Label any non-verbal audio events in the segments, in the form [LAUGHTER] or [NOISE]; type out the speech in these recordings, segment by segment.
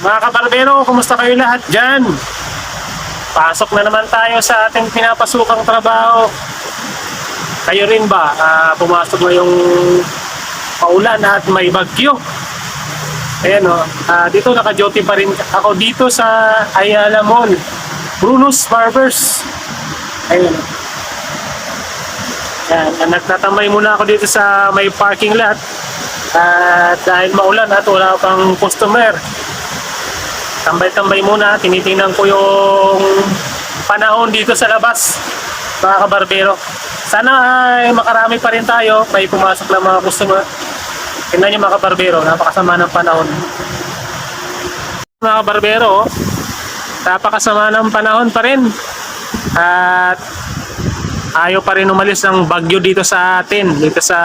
Mga kabarbero, kumusta kayo lahat dyan? Pasok na naman tayo sa ating pinapasukang trabaho. Kayo rin ba? Ah, pumasok na yung paulan at may bagyo. Ayan o, ah, dito naka-duty pa rin ako dito sa Ayala Mall. Bruno's Barbers. Ayan o. Yan, nagtatambay muna ako dito sa may parking lot. At dahil maulan at wala pang customer, tambay-tambay muna, tinitingnan ko yung panahon dito sa labas, mga kabarbero. Sana ay makarami pa rin tayo, may pumasok na mga customer. Tingnan niyo mga kabarbero, napakasama ng panahon. Mga kabarbero, napakasama ng panahon pa rin. At ayaw pa rin umalis ng bagyo dito sa atin, dito sa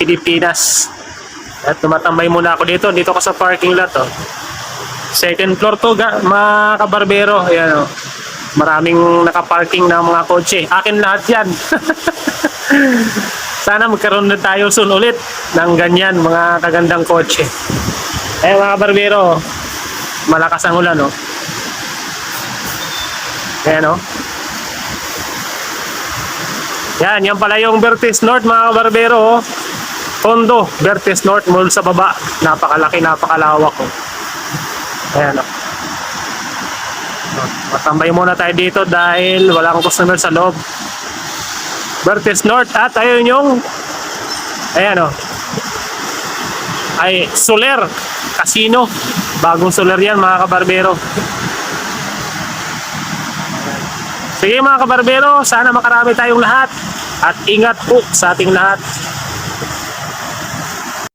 Pilipinas. At tumatambay muna ako dito, dito ako sa parking lot. Oh. Second floor to, ga, mga kabarbero. Ayan, oh. Maraming nakaparking na mga kotse. Akin lahat yan. [LAUGHS] Sana magkaroon na tayo soon ulit ng ganyan, mga kagandang kotse. Eh mga kabarbero, malakas ang ulan, oh. Ayan, oh. Yan, yan pala yung Vertis North mga kabarbero. Oh. Tondo, Vertis North Mall sa baba. Napakalaki, napakalawak. Oh. Ayan. Oh, Matambay muna tayo dito dahil wala akong customer sa loob. Vertis North at ayun yung ayan oh. Ay, Soler Casino. Bagong Soler yan mga kabarbero. Sige mga kabarbero, sana makarami tayong lahat at ingat po sa ating lahat.